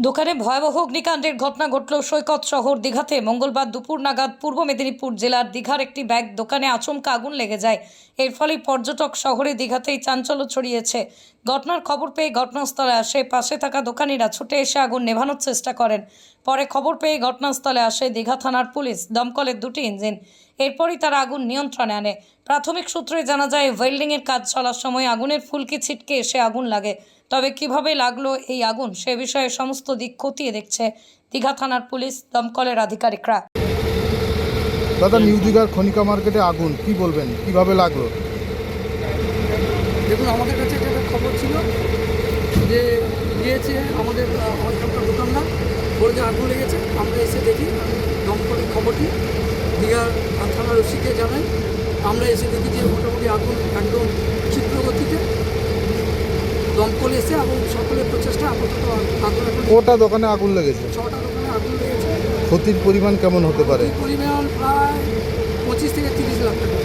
দোকানে ভয়াবহ অগ্নিকাণ্ডের ঘটনা ঘটল সৈকত শহর দীঘাতে। মঙ্গলবার দুপুর নাগাদ পূর্ব মেদিনীপুর জেলার দীঘার একটি ব্যাগ দোকানে আচমকা আগুন লেগে যায়। এর ফলে পর্যটক শহরে দীঘাতেই চাঞ্চল্য ছড়িয়েছে। ঘটনার খবর পেয়ে ঘটনাস্থলে আসে পাশে থাকা দোকানিরা ছুটে এসে আগুন নেভানোর চেষ্টা করেন। পরে খবর পেয়ে ঘটনাস্থলে আসে দীঘা থানার পুলিশ। দমকলের দুটি ইঞ্জিন। এরপরই তারা আগুন নিয়ন্ত্রণে আনে। প্রাথমিক সূত্রে জানা যায়, ওয়েল্ডিংয়ের কাজ চলার সময় আগুনের ফুলকি ছিটকে এসে আগুন লাগে। তবে কীভাবে লাগল এই আগুন সে বিষয়ে সমস্ত দিক খতিয়ে দেখছে দীঘা থানার পুলিশ দমকলের আধিকারিকরা। দাদা নিউ দিঘার খনিকা মার্কেটে আগুন কি বলবেন? কীভাবে লাগল? দেখুন আমাদের কাছে একটা খবর ছিল যে গিয়েছে আমাদের একটা দোকানদার। বলে যে আগুন লেগেছে। আমরা এসে দেখি দমকলের খবরটি। দীঘার থানার রসিকে জানাই। আমরা এসে দেখি যে মোটামুটি আগুন একদম এসে এবং সকলের প্রচেষ্টা আপাতত আগুন কোটা দোকানে আগুন লেগেছে? ছটা দোকানে আগুন লেগেছে। ক্ষতির পরিমাণ কেমন হতে পারে? পরিমাণ প্রায় পঁচিশ থেকে তিরিশ লাখ টাকা।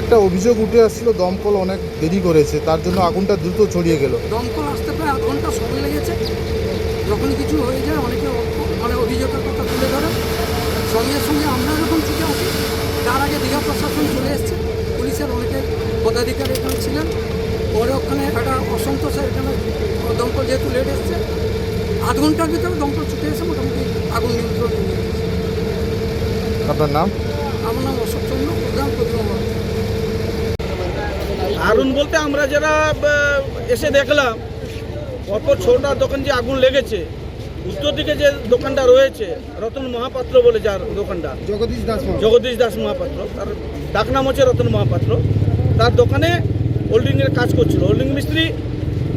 একটা অভিযোগ উঠে আসছিল দমকল অনেক দেরি করেছে তার জন্য আগুনটা দ্রুত ছড়িয়ে গেল। দমকল আসতে প্রায় আধ ঘণ্টা সময় লেগেছে। যখন কিছু হয়ে যায় অনেকে মানে অভিযোগের কথা তুলে ধরে। সঙ্গে সঙ্গে আমরা যখন ছুটে আসি তার আগে দীঘা প্রশাসন চলে এসছে। পুলিশের অনেকে পদাধিকারী এখানে ছিলেন। পরে ওখানে একটা অসন্তোষ এখানে দমকল যেহেতু লেট এসছে আধ ঘণ্টার ভিতরে দমকল ছুটে এসে মোটামুটি আগুন নিয়ন্ত্রণে নিয়ে আপনার নাম? আমার নাম অশোক চন্দ্র প্রধান প্রতিমা আগুন বলতে আমরা যারা এসে দেখলাম অপর ছোটা দোকান যে আগুন লেগেছে উত্তর দিকে যে দোকানটা রয়েছে রতন মহাপাত্র বলে যার দোকানটা। জগদীশ দাস জগদীশ দাস মহাপাত্র তার ডাক নাম হচ্ছে রতন মহাপাত্র। তার দোকানে হোল্ডিংয়ের কাজ করছিল। হোল্ডিং মিস্ত্রি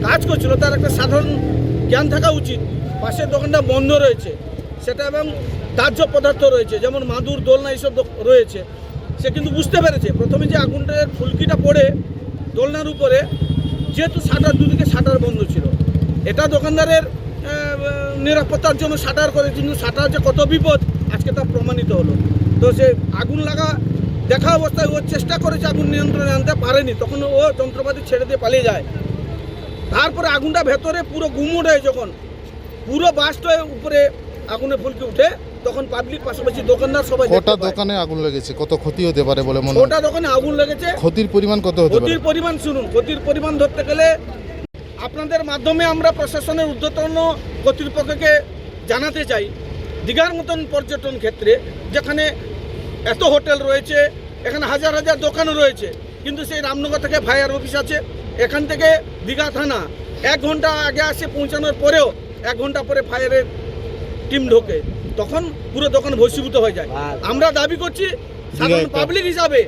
কাজ করছিল, তার একটা সাধারণ জ্ঞান থাকা উচিত। পাশের দোকানটা বন্ধ রয়েছে। সেটা এবং দাহ্য পদার্থ রয়েছে, যেমন মাদুর, দোলনা এইসব রয়েছে। সে কিন্তু বুঝতে পেরেছে। প্রথমে যে আগুনটার ফুলকিটা পড়ে দোলনার উপরে, যেহেতু শাটার দুদিকে শাটার বন্ধ ছিল। এটা দোকানদারের নিরাপত্তার জন্য শাটার করে কিন্তু শাটার যে কত বিপদ, আজকে তা প্রমাণিত হলো। তো সে আগুন লাগা দেখা অবস্থায় ও চেষ্টা করেছে আগুন নিয়ন্ত্রণে আনতে পারেনি। তখন ও যন্ত্রপাতি ছেড়ে দিয়ে পালিয়ে যায়। তারপরে আগুনটা ভেতরে পুরো গুমুট হয়ে যখন পুরো বাস্ট উপরে আগুনে ফুলকে উঠে তখন পাবলিক পাশাপাশি দোকানদার সবাই কোটা পায়। দোকানে আগুন লেগেছে? কত ক্ষতি হতে পারে বলে মনে ওটা দোকানে আগুন লেগেছে? ক্ষতির পরিমাণ কত হতে ক্ষতির পরিমাণ শুনুন ক্ষতির পরিমাণ ধরতে গেলে আপনাদের মাধ্যমে আমরা প্রশাসনের ঊর্ধ্বতন কর্তৃপক্ষকে জানাতে চাই। দীঘার মতন পর্যটন ক্ষেত্রে যেখানে এত হোটেল রয়েছে এখানে হাজার হাজার দোকান রয়েছে। কিন্তু সেই রামনগর থেকে ফায়ার অফিস আছে এখান থেকে দীঘা থানা। এক ঘণ্টা আগে আসে পৌঁছানোর পরেও এক ঘণ্টা পরে ফায়ারের টিম ঢোকে তখন পুরো দোকান ভস্মীভূত হয়ে যায়। আমরা দাবি করছি সাধারণ পাবলিক হিসাবে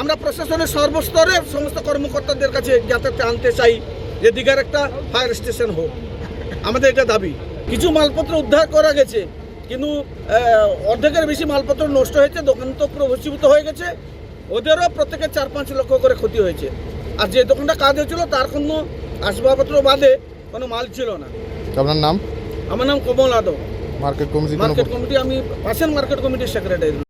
আমরা প্রশাসনের সর্বস্তরের সমস্ত কর্মকর্তাদের কাছে যাতে আনতে চাই যে দীঘার একটা ফায়ার স্টেশন হোক। আমাদের এটা দাবি। কিছু মালপত্র উদ্ধার করা গেছে কিন্তু অর্ধেকের বেশি মালপত্র নষ্ট হয়েছে দোকান তো পুরো ভস্মীভূত হয়ে গেছে। ওদেরও প্রত্যেকের চার পাঁচ লক্ষ করে ক্ষতি হয়েছে। আর যে দোকানটা কাজ হয়েছিল তার কোনো আসবাবপত্র বাদে কোনো মাল ছিল না। আপনার নাম? আমার নাম কমল আদব। মার্কেট কমিটি মার্কেট কমিটি আমি পাশের মার্কেট কমিটির সেক্রেটারি